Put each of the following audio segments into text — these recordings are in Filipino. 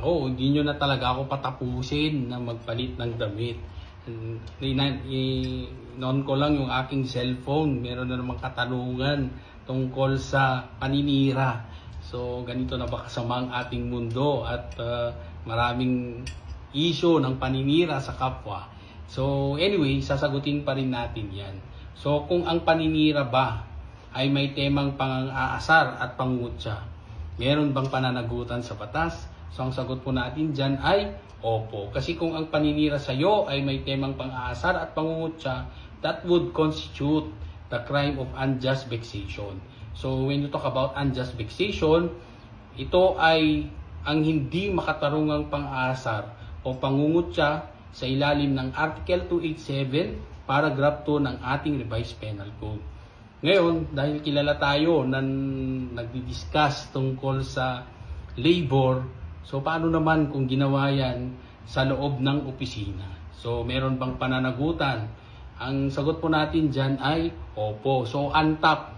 ako, hindi nyo na talaga ako patapusin na magpalit ng damit. Noon ko lang yung aking cellphone, meron na namang katanungan tungkol sa paninira. So, ganito na ba kasama ang ating mundo at uh, maraming issue ng paninira sa kapwa. So, anyway, sasagutin pa rin natin yan. So, kung ang paninira ba ay may temang pang-aasar at pangutya, meron bang pananagutan sa batas? So, ang sagot po natin dyan ay opo. Kasi kung ang paninira sa iyo ay may temang pang-aasar at pangungutya, that would constitute the crime of unjust vexation. So, when you talk about unjust vexation, ito ay ang hindi makatarungang pang-aasar o pangungutya sa ilalim ng Article 287, Paragraph 2 ng ating Revised Penal Code. Ngayon, dahil kilala tayo na nagdi-discuss tungkol sa labor, so paano naman kung ginawa yan sa loob ng opisina? So, meron bang pananagutan? Ang sagot po natin dyan ay opo. So, on top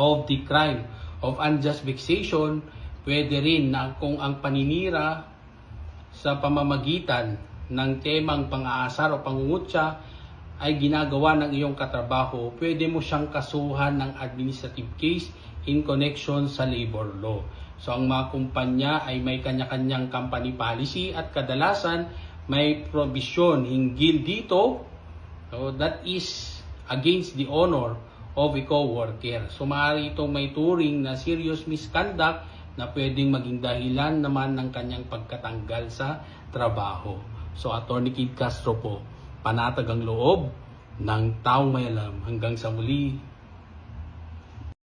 of the crime of unjust vexation, pwede rin na kung ang paninira sa pamamagitan ng temang pang-aasar o pangungutya ay ginagawa ng iyong katrabaho, pwede mo siyang kasuhan ng administrative case in connection sa labor law. So ang mga kumpanya ay may kanya-kanyang company policy at kadalasan may provision hinggil dito So that is against the honor of a co-worker. So maaari itong may turing na serious misconduct na pwedeng maging dahilan naman ng kanyang pagkatanggal sa trabaho. So Attorney Kid Castro po, panatag ang loob ng taong may alam. Hanggang sa muli,